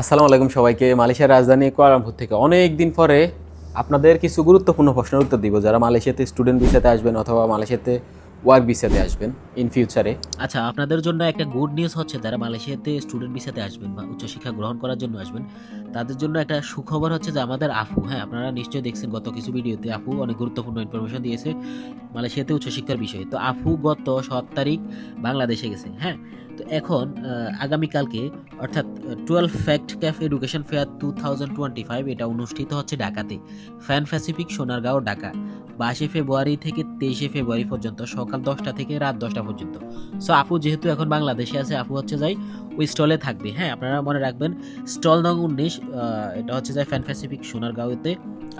আসসালামু আলাইকুম সবাইকে। মালয়েশিয়ার রাজধানী কোয়ারামপুর থেকে অনেক দিন পরে আপনাদের কিছু গুরুত্বপূর্ণ প্রশ্নের উত্তর দিব। যারা মালয়েশিয়াতে স্টুডেন্ট ভিসাতে আসবেন অথবা মালয়েশিয়াতে ওয়ার্ক ভিসাতে আসবেন ইন ফিউচারে আচ্ছা আপনাদের জন্য একটা গুড নিউজ হচ্ছে, যারা মালয়েশিয়াতে স্টুডেন্ট ভিসাতে আসবেন বা উচ্চশিক্ষা গ্রহণ করার জন্য আসবেন, তাদের জন্য একটা সুখবর হচ্ছে যে আমাদের আফু হ্যাঁ আপনারা নিশ্চয়ই দেখছেন গত কিছু ভিডিওতে আফু অনেক গুরুত্বপূর্ণ ইনফরমেশন দিয়েছে মালয়েশিয়াতে উচ্চশিক্ষার বিষয়ে। তো আফু গত সাত তারিখ বাংলাদেশে গেছে হ্যাঁ তো এখন আগামীকালকে, অর্থাৎ twelve fact caf education fair two thousand twenty five এটা অনুষ্ঠিত হচ্ছে ঢাকাতে। Pan Pacific Sonargaon, Dhaka. বাইশে ফেব্রুয়ারি থেকে তেইশে ফেব্রুয়ারি পর্যন্ত, সকাল দশটা থেকে রাত দশটা পর্যন্ত। সো আপু যেহেতু এখন বাংলাদেশে আছে, আপু হচ্ছে যাই ওই স্টলে থাকবে। হ্যাঁ আপনারা মনে রাখবেন স্টল নং উনিশ এটা হচ্ছে যাই ফ্যান প্যাসিফিক সোনারগাঁওতে।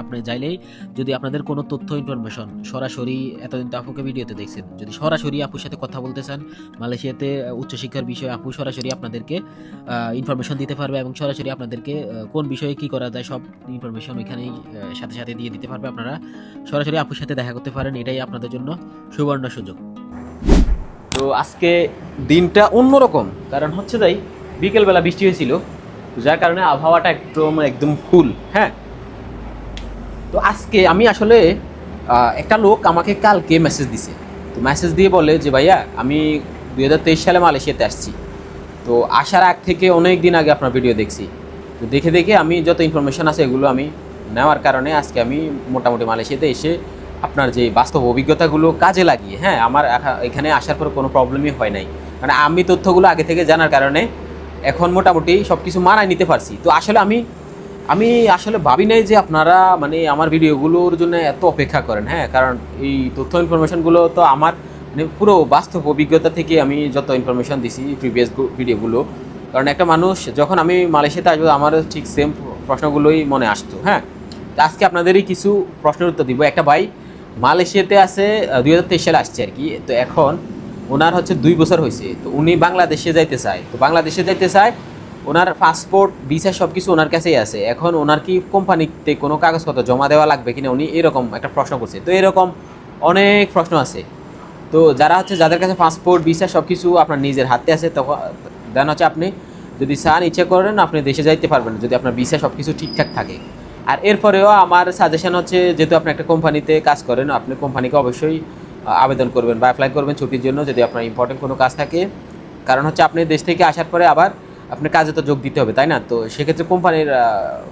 আপনি চাইলেই যদি আপনাদের কোনো তথ্য ইনফরমেশন সরাসরি, এতদিন তো আপুকে ভিডিওতে দেখছেন, যদি সরাসরি আপুর সাথে কথা বলতে চান, মালয়েশিয়াতে উচ্চশিক্ষার বিষয়ে আপু সরাসরি আপনাদেরকে ইনফরমেশন দিতে পারবে এবং সরাসরি আপনাদেরকে কোন বিষয়ে কি করা যায়, সব ইনফরমেশন ওইখানেই সাথে সাথে দিয়ে দিতে পারবে আপনারা। সরাসরি আপুর সাথে দেখা করতে পারেন, এটাই আপনাদের জন্য সুবর্ণ সুযোগ। তো আজকে দিনটা অন্যরকম, কারণ হচ্ছে তাই, বিকেলবেলা বৃষ্টি হয়েছিল যার কারণে আবহাওয়াটা একদম একদম ফুল হ্যাঁ? তো আজকে আমি আসলে একটা লোক আমাকে কালকে মেসেজ দিছে। তো মেসেজ দিয়ে বলে যে, ভাইয়া, আমি দুই হাজার তেইশ সালে মালয়েশিয়াতে আসছি। তো আসার আগ থেকে অনেক দিন আগে আপনার ভিডিও দেখছি। তো দেখে দেখে আমি যত ইনফরমেশন আছে এগুলো আমি নেওয়ার কারণে আজকে আমি মোটামুটি মালয়েশিয়াতে এসে আপনার যে বাস্তব অভিজ্ঞতাগুলো কাজে লাগিয়ে হ্যাঁ আমার এখা- এখানে আসার পর কোনো প্রবলেমই হয় নাই। মানে আমি তথ্যগুলো আগে থেকে জানার কারণে এখন মোটামুটি সব কিছু মানায় নিতে পারছি। তো আসলে আমি আমি আসলে ভাবি নাই যে আপনারা মানে আমার ভিডিওগুলোর জন্য এত অপেক্ষা করেন হ্যাঁ কারণ এই তথ্য ইনফরমেশনগুলো তো আমার মানে পুরো বাস্তব অভিজ্ঞতা থেকে আমি যত ইনফরমেশন দিছি প্রিভিয়াস ভিডিওগুলো। কারণ একটা মানুষ যখন আমি মালয়েশিয়াতে আসব, আমার ঠিক সেম প্রশ্নগুলোই মনে আসতো হ্যাঁ। আজকে আপনাদেরই কিছু প্রশ্নের উত্তর দিব। একটা ভাই মালয়েশিয়াতে আছে দুই হাজার তেইশ সালে আসছে আর কি। তো এখন ওনার হচ্ছে দুই বছর হয়েছে। তো উনি বাংলাদেশে যাইতে চায়। তো বাংলাদেশে যাইতে চায়, ওনার পাসপোর্ট, ভিসা সব কিছু ওনার কাছেই আছে। এখন ওনার কি কোম্পানিতে কোনো কাগজপত্র জমা দেওয়া লাগবে কিনা উনি এরকম একটা প্রশ্ন করছে। তো এরকম অনেক প্রশ্ন আছে। তো যারা হচ্ছে যাদের কাছে পাসপোর্ট, ভিসা সব কিছু আপনার নিজের হাতে আছে তখন দেন হচ্ছে আপনি যদি চান, ইচ্ছে করেন আপনি দেশে যাইতে পারবেন। যদি আপনার ভিসা সব কিছু ঠিকঠাক থাকে। আর এরপরেও আমার সাজেশন হচ্ছে, যেহেতু আপনি একটা কোম্পানিতে কাজ করেন, আপনি কোম্পানিকে অবশ্যই আবেদন করবেন বা অ্যাপ্লাই করবেন ছুটির জন্য যদি আপনার ইম্পর্টেন্ট কোনো কাজ থাকে। কারণ হচ্ছে আপনি দেশ থেকে আসার পরে আবার আপনার কাজে তো যোগ দিতে হবে, তাই না? তো সেক্ষেত্রে কোম্পানির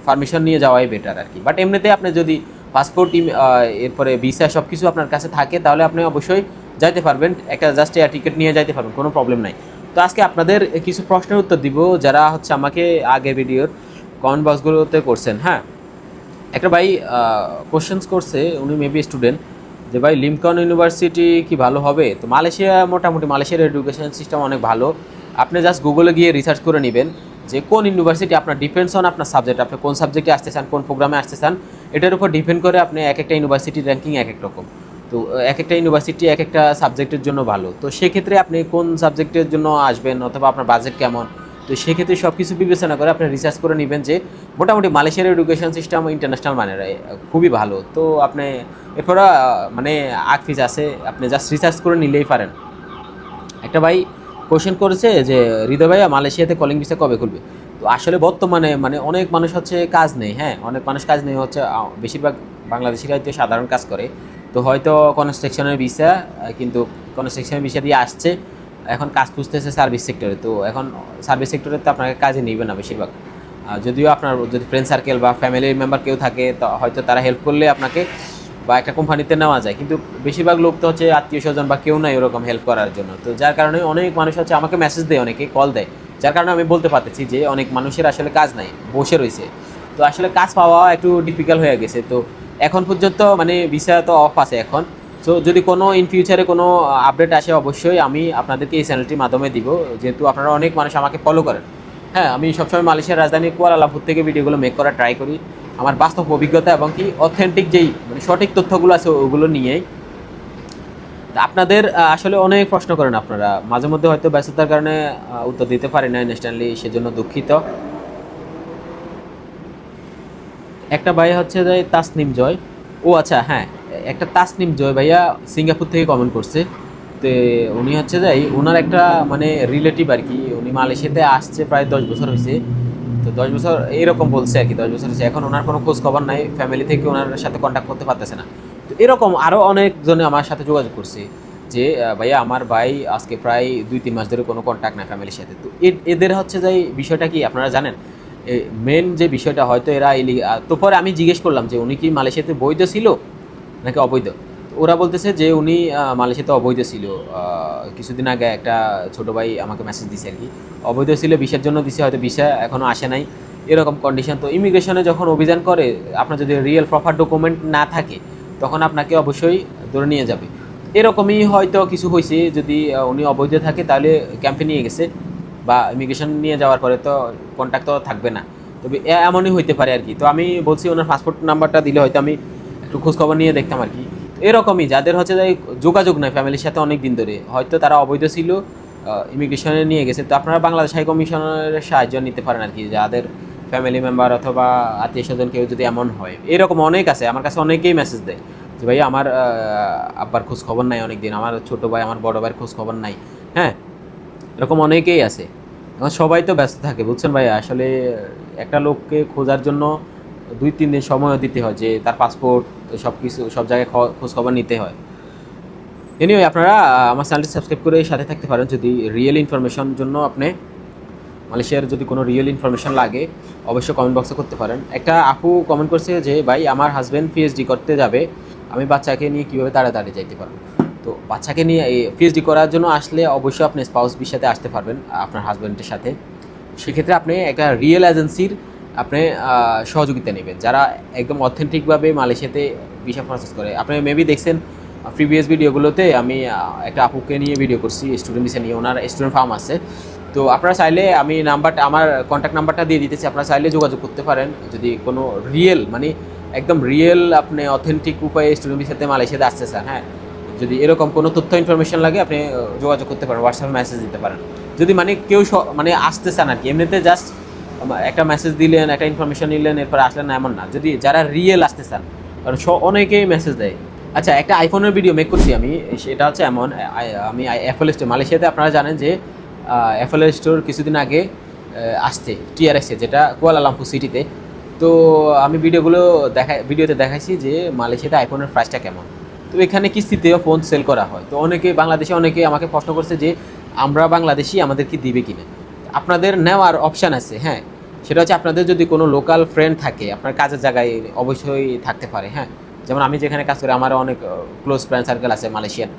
পারমিশন নিয়ে যাওয়াই বেটার আর কি। বাট এমনিতে আপনি যদি পাসপোর্ট এরপরে ভিসা সব কিছু আপনার কাছে থাকে, তাহলে আপনি অবশ্যই যাইতে পারবেন, একটা জাস্ট এয়ার টিকিট নিয়ে যাইতে পারবেন, কোনো প্রবলেম নাই। তো আজকে আপনাদের কিছু প্রশ্নের উত্তর দিব, যারা হচ্ছে আমাকে আগের ভিডিওর কমেন্ট বক্সগুলোতে করছেন হ্যাঁ? একটা ভাই কোশ্চেন্স করছে, উনি মেবি স্টুডেন্ট যে ভাই, লিমকন ইউনিভার্সিটি কি ভালো হবে? তো মালয়েশিয়া, মোটামুটি মালয়েশিয়ার এডুকেশন সিস্টেম অনেক ভালো। আপনি জাস্ট গুগলে গিয়ে রিসার্চ করে নেবেন যে কোন ইউনিভার্সিটি আপনার ডিপেন্ডস অন আপনার সাবজেক্ট আপনি কোন সাবজেক্টে আসতে চান, কোন প্রোগ্রামে আসতে চান, এটার উপর ডিপেন্ড করে আপনি এক একটা ইউনিভার্সিটির র্যাঙ্কিং এক এক রকম। তো, এক একটা ইউনিভার্সিটি এক একটা সাবজেক্টের জন্য ভালো। তো সেক্ষেত্রে আপনি কোন সাবজেক্টের জন্য আসবেন, অথবা আপনার বাজেট কেমন? তো সেক্ষেত্রে সব কিছু বিবেচনা করে আপনি রিসার্চ করে নেবেন যে মোটামুটি মালয়েশিয়ার এডুকেশন সিস্টেম ইন্টারন্যাশনাল মানের খুবই ভালো। তো আপনি এরপর মানে আগ ফিজ আছে, আপনি জাস্ট রিসার্চ করে নিলেই পারেন। একটা ভাই কোশ্চেন করেছে যে, হৃদয় ভাইয়া, মালয়েশিয়াতে কলিং ভিসা কবে খুলবে? তো আসলে বর্তমানে মানে অনেক মানুষ হচ্ছে কাজ নেই হ্যাঁ? অনেক মানুষ কাজ নেই হচ্ছে বেশিরভাগ বাংলাদেশিরাই হয়তো সাধারণ কাজ করে। তো হয়তো কনস্ট্রাকশনের ভিসা কিন্তু কনস্ট্রাকশনের ভিসা দিয়ে আসছে। এখন কাজ খুঁজতেছে সার্ভিস সেক্টরে তো এখন সার্ভিস সেক্টরে তো আপনাকে কাজে নিবে না বেশিরভাগ। যদিও আপনার যদি ফ্রেন্ড সার্কেল বা ফ্যামিলির মেম্বার কেউ থাকে হয়তো তারা হেল্প করলে আপনাকে বা একটা কোম্পানিতে নেওয়া যায়। কিন্তু বেশিরভাগ লোক তো হচ্ছে আত্মীয় স্বজন বা কেউ নাই ওরকম হেল্প করার জন্য। তো যার কারণে অনেক মানুষ হচ্ছে আমাকে মেসেজ দেয়, অনেকে কল দেয়। যার কারণে আমি বলতে পারতেছি যে অনেক মানুষের আসলে কাজ নাই, বসে রয়েছে। তো আসলে কাজ পাওয়া একটু ডিফিকাল্ট হয়ে গেছে। তো এখন পর্যন্ত মানে ভিসা তো অফ আছে এখন। সো যদি কোনো ইন ফিউচারে কোনো আপডেট আসে, অবশ্যই আমি আপনাদেরকে এই চ্যানেলটির মাধ্যমে দিব। যেহেতু আপনারা অনেক মানুষ আমাকে ফলো করেন। হ্যাঁ আমি সবসময় মালয়েশিয়ার রাজধানী কুয়ালালামপুর থেকে ভিডিওগুলো মেক করার ট্রাই করি। আমার বাস্তব অভিজ্ঞতা এবং কি অথেন্টিক যেই মানে সঠিক তথ্যগুলো আছে, ওগুলো নিয়েই। আপনাদের আসলে অনেক প্রশ্ন করেন আপনারা। মাঝে মধ্যে হয়তো ব্যস্ততার কারণে উত্তর দিতে পারি না ইনস্ট্যান্টলি সেজন্য দুঃখিত। একটা ভাই হচ্ছে যে, তাসনিম জয়। ও আচ্ছা হ্যাঁ। একটা তাসনিম জয় ভাইয়া সিঙ্গাপুর থেকে কমেন্ট করছে। তো উনি হচ্ছে যাই ওনার একটা মানে রিলেটিভ আর কি, উনি মালয়েশিয়াতে আসছে প্রায় দশ বছর হয়েছে। তো দশ বছর এরকম বলছে আর কি, দশ বছর হয়েছে। এখন ওনার কোনো খোঁজ খবর নাই ফ্যামিলি থেকে ওনার সাথে কন্ট্যাক্ট করতে পারতেছে না। তো এরকম আরও অনেকজনে আমার সাথে যোগাযোগ করছে যে ভাইয়া আমার ভাই আজকে প্রায় দুই, তিন মাস ধরে কোনো কন্ট্যাক্ট নাই ফ্যামিলির সাথে। তো এদের হচ্ছে যে এই বিষয়টা কি আপনারা জানেন? মেন যে বিষয়টা হয়তো এরা তো পরে আমি জিজ্ঞেস করলাম যে, উনি কি মালয়েশিয়াতে বৈধ ছিল? নাকি অবৈধ? ওরা বলতেছে যে উনি মালয়েশিয়াতে অবৈধ ছিল। কিছুদিন আগে একটা ছোট ভাই আমাকে মেসেজ দিছে আর কি অবৈধ ছিল ভিসার জন্য দিছে, হয়তো ভিসা এখনও আসে নাই। এরকম কন্ডিশন তো ইমিগ্রেশনে যখন অভিযান করে, আপনার যদি রিয়েল প্রপার ডকুমেন্ট না থাকে, তখন আপনাকে অবশ্যই ধরে নিয়ে যাবে। এরকমই হয়তো কিছু হয়েছে, যদি উনি অবৈধ থাকে, তাহলে ক্যাম্পে নিয়ে গেছে। বা ইমিগ্রেশন নিয়ে যাওয়ার পরে তো কন্ট্যাক্ট তো থাকবে না। তবে এমনই হইতে পারে আর কি তো আমি বলছি, ওনার পাসপোর্ট নাম্বারটা দিলে হয়তো আমি একটু খোঁজখবর নিয়ে দেখতাম আর কি। এরকমই, যাদের হচ্ছে যে যোগাযোগ নাই ফ্যামিলির সাথে অনেক দিন ধরে। হয়তো তারা অবৈধ ছিল ইমিগ্রেশনে নিয়ে গেছে। তো আপনারা বাংলাদেশ হাই কমিশনের সাহায্য নিতে পারেন আর কি, যাদের ফ্যামিলি মেম্বার অথবা আত্মীয় স্বজন কেউ যদি এমন হয়। এরকম অনেক আছে, আমার কাছে অনেকেই মেসেজ দেয় যে, ভাই, আমার আব্বার খোঁজ খবর নাই অনেক দিন আমার ছোট ভাই, আমার বড় ভাইয়ের খোঁজ খবর নাই। হ্যাঁ এরকম অনেকেই আছে। এখন সবাই তো ব্যস্ত থাকে, বুঝছেন ভাই? আসলে একটা লোককে খোঁজার জন্য দুই, তিন দিন সময়ও দিতে হয় যে তার পাসপোর্ট সব কিছু, সব জায়গায় খ- খোঁজ খবর নিতে হয়। এনিওয়ে আপনারা আমার চ্যানেলটি সাবস্ক্রাইব করে সাথে থাকতে পারেন। যদি রিয়েল ইনফরমেশন জন্য আপনি মালয়েশিয়ার যদি কোনো রিয়েল ইনফরমেশন লাগে, অবশ্যই কমেন্ট বক্সে করতে পারেন। একটা আপু কমেন্ট করছে যে, ভাই, আমার হাজব্যান্ড পিএইচডি করতে যাবে। আমি বাচ্চাকে নিয়ে কীভাবে তাড়াতাড়ি যাইতে পারব? তো বাচ্চাকে নিয়ে, এই পিএইচডি করার জন্য আসলে অবশ্যই আপনি স্পাউস সাথে আসতে পারবেন, আপনার হাজব্যান্ডের সাথে। সেক্ষেত্রে আপনি একটা রিয়েল এজেন্সির আপনি সহযোগিতা নেবেন। যারা একদম অথেন্টিকভাবে মালয়েশিয়াতে ভিসা প্রসেস করে, আপনি মেবি দেখছেন প্রিভিয়াস ভিডিওগুলোতে আমি একটা আপুকে নিয়ে ভিডিও করছি স্টুডেন্ট ভিসা নিয়ে, ওনার স্টুডেন্ট ফার্ম আছে। তো আপনারা চাইলে আমি নাম্বারটা আমার কন্ট্যাক্ট নাম্বারটা দিয়ে দিতেছি, আপনারা চাইলে যোগাযোগ করতে পারেন। যদি কোনো রিয়েল মানে একদম রিয়েল আপনি অথেন্টিক উপায়ে স্টুডেন্ট ভিসাতে মালয়েশিয়াতে আসতে চান হ্যাঁ? যদি এরকম কোনো তথ্য ইনফরমেশন লাগে, আপনি যোগাযোগ করতে পারেন হোয়াটসঅ্যাপে মেসেজ দিতে পারেন। যদি মানে কেউ মানে আসতে চান আর কি, এমনিতে জাস্ট একটা মেসেজ দিলেন, একটা ইনফরমেশন নিলেন, এরপর আসলেন না, এমন না। যদি যারা রিয়েল আসতে চান, কারণ অনেকেই মেসেজ দেয়। আচ্ছা একটা আইফোনের ভিডিও মেক করছি আমি। সেটা হচ্ছে এমন আমি অ্যাপল স্টোর মালয়েশিয়াতে আপনারা জানেন যে অ্যাপল স্টোর কিছুদিন আগে আসছে টিআরএসে যেটা কুয়ালালামপুর সিটিতে তো আমি ভিডিওগুলো দেখা ভিডিওতে দেখাইছি যে, মালয়েশিয়াতে আইফোনের প্রাইসটা কেমন। তো এখানে কিস্তিতেও ফোন সেল করা হয়। তো অনেকে, বাংলাদেশে অনেকে আমাকে প্রশ্ন করছে যে, আমরা বাংলাদেশি, আমাদের কি দিবে কিনা? আপনাদের নেওয়ার অপশান আছে হ্যাঁ। সেটা হচ্ছে আপনাদের যদি কোনো লোকাল ফ্রেন্ড থাকে, আপনার কাজের জায়গায় অবশ্যই থাকতে পারে হ্যাঁ। যেমন আমি যেখানে কাজ করি আমার অনেক ক্লোজ ফ্রেন্ড সার্কেল আছে মালয়েশিয়ান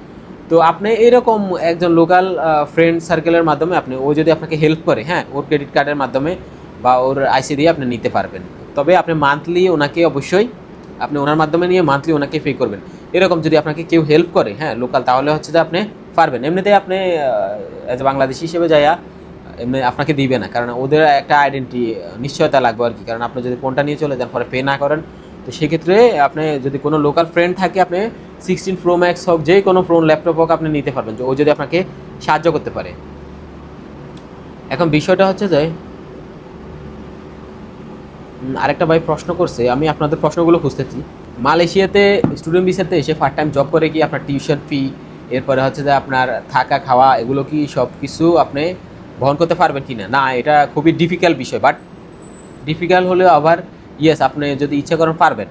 তো আপনি এরকম একজন লোকাল ফ্রেন্ড সার্কেলের মাধ্যমে আপনি, ও যদি আপনাকে হেল্প করে হ্যাঁ ওর ক্রেডিট কার্ডের মাধ্যমে বা ওর আইসি দিয়ে আপনি নিতে পারবেন। তবে আপনি মান্থলি ওনাকে অবশ্যই, আপনি ওনার মাধ্যমে নিয়ে মান্থলি ওনাকে পে করবেন। এরকম যদি আপনাকে কেউ হেল্প করে হ্যাঁ লোকাল তাহলে হচ্ছে যে আপনি পারবেন। এমনিতেই আপনি অ্যাজ বাংলাদেশি হিসেবে যাইয়া এমনি আপনাকে দিবে না, কারণ ওদের একটা আইডেন্টি নিশ্চয়তা লাগবে আর কি। কারণ আপনি যদি ফোনটা নিয়ে চলে যান, পরে পে না করেন, তো সেক্ষেত্রে আপনি যদি কোনো লোকাল ফ্রেন্ড থাকে, আপনি সিক্সটিন প্রো ম্যাক্স হোক, যে কোনো ফোন ল্যাপটপ হোক, আপনি নিতে পারবেন ও যদি আপনাকে সাহায্য করতে পারে। এখন বিষয়টা হচ্ছে যে আরেকটা ভাই প্রশ্ন করছে, আমি আপনাদের প্রশ্নগুলো খুঁজতেছি। মালয়েশিয়াতে স্টুডেন্ট ভিসাতে এসে পার্ট টাইম জব করে কি আপনার টিউশন ফি এরপরে হচ্ছে যে আপনার থাকা, খাওয়া, এগুলো কি সব কিছু আপনি বহন করতে পারবেন কি না, এটা খুবই ডিফিকাল্ট বিষয় বাট ডিফিকাল্ট হলেও আবার ইয়েস আপনি যদি ইচ্ছা করেন পারবেন।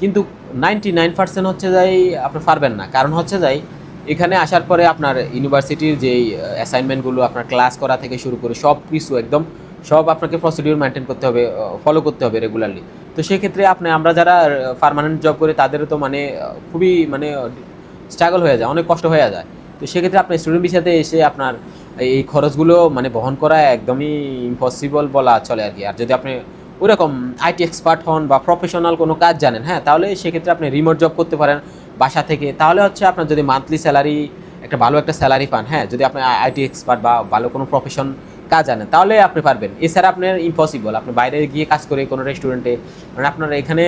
কিন্তু নাইনটি নাইন পার্সেন্ট হচ্ছে যাই, আপনি পারবেন না। কারণ হচ্ছে যাই, এখানে আসার পরে আপনার ইউনিভার্সিটির যেই অ্যাসাইনমেন্টগুলো আপনার ক্লাস করা থেকে শুরু করে সব কিছু একদম, সব আপনাকে প্রসিডিউর মেনটেন করতে হবে ফলো করতে হবে রেগুলারলি তো সেক্ষেত্রে আপনি, আমরা যারা পারমানেন্ট জব করি, তাদেরও তো মানে খুবই মানে স্ট্রাগল হয়ে যায়, অনেক কষ্ট হয়ে যায়। তো সেক্ষেত্রে আপনি স্টুডেন্ট ভিসাতে এসে আপনার এই খরচগুলো মানে বহন করা একদমই ইম্পসিবল বলা চলে আর কি। আর যদি আপনি ওরকম আইটি এক্সপার্ট হন বা প্রফেশনাল কোনো কাজ জানেন হ্যাঁ তাহলে সেক্ষেত্রে আপনি রিমোট জব করতে পারেন বাসা থেকে। তাহলে হচ্ছে আপনার যদি মান্থলি স্যালারি একটা ভালো একটা স্যালারি পান হ্যাঁ যদি আপনি আইটি এক্সপার্ট বা ভালো কোনো প্রফেশন কাজ জানেন, তাহলে আপনি পারবেন। এছাড়া আপনার ইম্পসিবল আপনি বাইরে গিয়ে কাজ করে কোনো রেস্টুরেন্টে মানে আপনার এখানে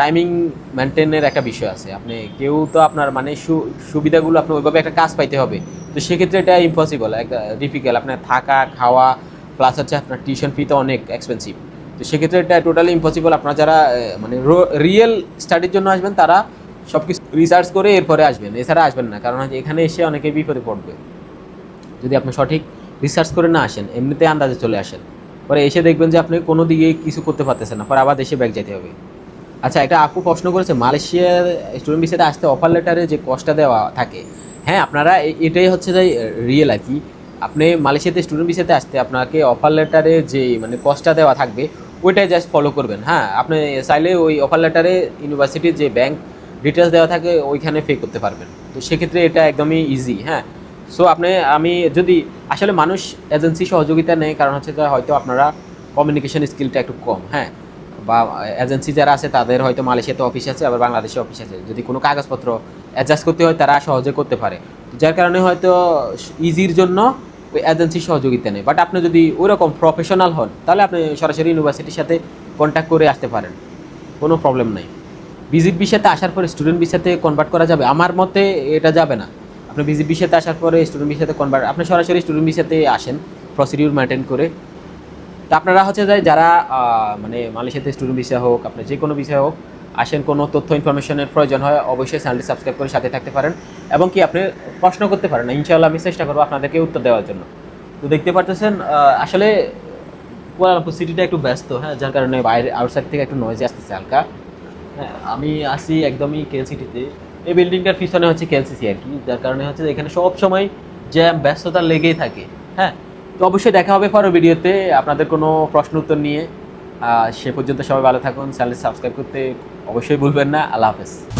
টাইমিং মেনটেনের একটা বিষয় আছে। আপনি কেউ তো আপনার মানে সুবিধাগুলো আপনি ওইভাবে একটা কাজ পাইতে হবে। তো সেক্ষেত্রে এটা ইম্পসিবল একটা ডিফিকাল্ট আপনার থাকা, খাওয়া প্লাস হচ্ছে আপনার টিউশন ফি তো অনেক এক্সপেন্সিভ তো সেক্ষেত্রে এটা টোটালি ইম্পসিবল আপনারা যারা মানে রিয়েল স্টাডির জন্য আসবেন, তারা সব কিছু রিসার্চ করে এরপরে আসবেন। এছাড়া আসবেন না, কারণ এখানে এসে অনেকে বিপদে পড়বে। যদি আপনি সঠিক রিসার্চ করে না আসেন, এমনিতে আন্দাজে চলে আসেন, পরে এসে দেখবেন যে আপনি কোনো দিকে কিছু করতে পারতেছেন না, পরে আবার দেশে ব্যাগ যেতে হবে। আচ্ছা একটা আপু প্রশ্ন করেছে, মালয়েশিয়ার স্টুডেন্ট ভিসাতে আসতে অফার লেটারে যে কষ্টটা দেওয়া থাকে হ্যাঁ আপনারা এটাই হচ্ছে যে রিয়েল আর কি। আপনি মালয়েশিয়াতে স্টুডেন্ট ভিসাতে আসতে আপনাকে অফার লেটারে যে মানে কষ্টটা দেওয়া থাকবে, ওইটাই জাস্ট ফলো করবেন। হ্যাঁ আপনি চাইলে ওই অফার লেটারে ইউনিভার্সিটির যে ব্যাংক ডিটেলস দেওয়া থাকে, ওইখানে পে করতে পারবেন। তো সেক্ষেত্রে এটা একদমই ইজি হ্যাঁ। সো আপনি, আমি যদি, আসলে মানুষ এজেন্সি সহযোগিতা নেই কারণ হচ্ছে যে হয়তো আপনারা কমিউনিকেশন স্কিলটা একটু কম হ্যাঁ। বা এজেন্সি যারা আছে, তাদের হয়তো মালয়েশিয়াতে অফিস আছে, আবার বাংলাদেশে অফিস আছে। যদি কোনো কাগজপত্র অ্যাডজাস্ট করতে হয়, তারা সহজে করতে পারে। যার কারণে হয়তো ইজির জন্য ওই এজেন্সি সহযোগিতা নেই বাট আপনি যদি ওইরকম প্রফেশনাল হন, তাহলে আপনি সরাসরি ইউনিভার্সিটির সাথে কন্ট্যাক্ট করে আসতে পারেন। কোনো প্রবলেম নাই। ভিজিট ভিসাতে আসার পরে স্টুডেন্ট ভিসাতে কনভার্ট করা যাবে। আমার মতে এটা যাবে না। আপনি ভিজিট ভিসাতে আসার পরে স্টুডেন্ট ভিসাতে কনভার্ট আপনি সরাসরি স্টুডেন্ট ভিসাতে আসেন প্রসিডিউর মেনটেন করে। তো আপনারা হচ্ছে যে যারা মানে মালয়েশিয়াতে স্টুডেন্ট ভিসা হোক, আপনার যে কোনো বিষয় হোক, আসেন, কোনো তথ্য ইনফরমেশনের প্রয়োজন হয়, অবশ্যই চ্যানেলটি সাবস্ক্রাইব করে সাথে থাকতে পারেন এবং কি আপনি প্রশ্ন করতে পারেন ইনশাআল্লাহ আমি চেষ্টা করব আপনাদেরকে উত্তর দেওয়ার জন্য। তো দেখতে পারতেছেন আসলে সিটিটা একটু ব্যস্ত হ্যাঁ যার কারণে বাইরে আউটসাইড থেকে একটু নয়েজে আসতেছে হালকা। হ্যাঁ আমি আসি একদমই কেএল সিটিতে এই বিল্ডিংটার পিছনে হচ্ছে কেএলসিসি আর কি, যার কারণে হচ্ছে এখানে সব সময় জ্যাম ব্যস্ততা লেগেই থাকে হ্যাঁ। তো অবশ্যই দেখা হবে পরের ভিডিওতে। আপনাদের কোনো প্রশ্ন, উত্তর নিয়ে। সে পর্যন্ত সবাই ভালো থাকুন। চ্যানেল সাবস্ক্রাইব করতে অবশ্যই ভুলবেন না। আল্লাহ হাফেজ।